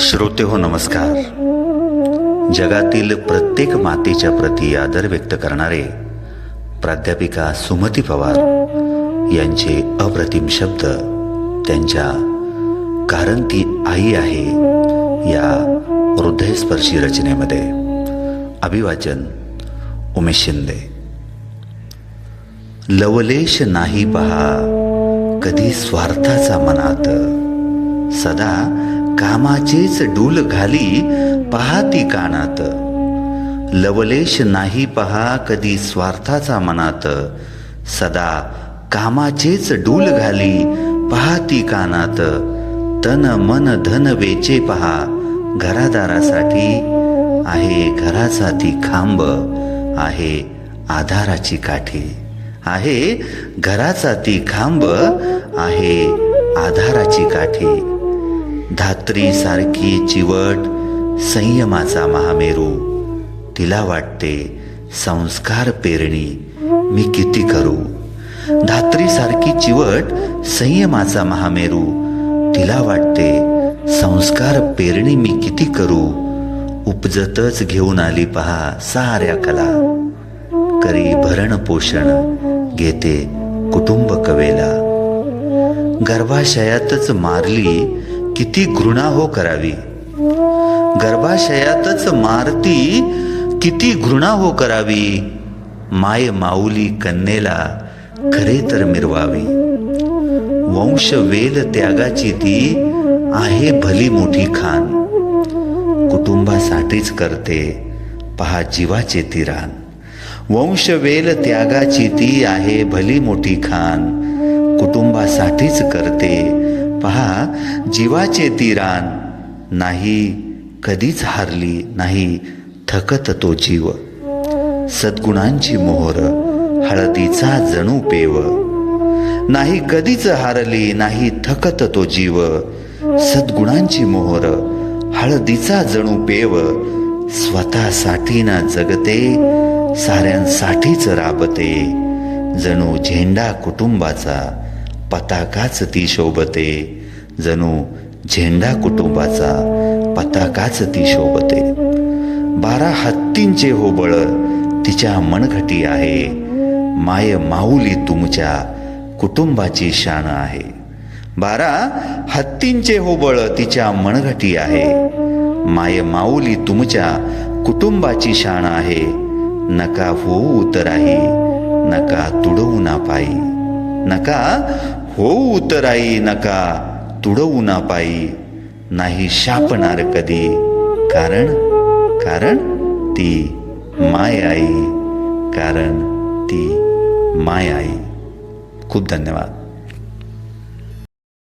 श्रोते हो नमस्कार. जगातील प्रत्येक मातेच्या प्रती आदर व्यक्त करणारे प्राध्यापिका सुमती पवार यांचे अप्रतिम शब्द त्यांच्या कारण ती आई आहे या हृदयस्पर्शी रचनेमध्ये. अभिवाचन उमेश शिंदे. लवलेश नाही पहा कधी स्वार्थाचा मनात. सदा कामाचेच डूल घाली पहाती कानात. लवलेश नाही पहा कधी स्वार्थाचा मनात. सदा कामाचेच डूल घाली पहाती कानात. तन मन धन वेचे पहा घरादारासाठी आहे घराचा ती खांब आहे आधाराची काठी. आहे घराचा ती खांब आहे आधाराची काठी. धात्री सारखी चिवट संयमाचा महामेरू. तिला वाटते संस्कार पेरणी मी किती करू? धात्री सारखी चिवट संयमाचा महामेरू. तिला वाटते संस्कार पेरणी मी किती करू? उपजतच घेऊन आली पहा साऱ्या कला. करी भरण पोषण घेते कुटुंब कवेला. गर्भाशयातच मारली किती घृणा हो करावी. गर्भाशयातच मारती किती घृणा हो करावी. माय माऊली कन्येला खरे तर मिरवावी. वंश वेल त्यागाची ती आहे भली मोठी खान. कुटुंबासाठीच करते पहा जीवाचे ती रान. वंशवेल त्यागाची ती आहे भली मोठी खान. कुटुंबासाठीच करते पहा जीवाचे ती रान नाही कधीच हारली नाही थकत तो जीव. सद्गुणांची मोहर हळदीचा जणू पेव. नाही कधीच हारली नाही थकत तो जीव. सद्गुणांची मोहर हळदीचा जणू पेव. स्वतःसाठी ना जगते साऱ्यांसाठीच राबते. जणू झेंडा कुटुंबाचा पताकाच ती शोभते. जणू झेंडा कुटुंबाचा पताकाच ती शोभते. बारा हत्तींचे होबळ तिच्या मनघटी आहे. माय माऊली तुमच्या कुटुंबाची शान आहे. बारा हत्तींचे होबळ तिच्या मनघटी आहे. माय माऊली तुमच्या कुटुंबाची शान आहे. नका होऊ उतराही नका तुडवू ना पायी नका होऊ उतराई नका तुडवू ना पायी नाही शापणार कधी. कारण कारण ती माय आई कारण ती माय आई खूप धन्यवाद.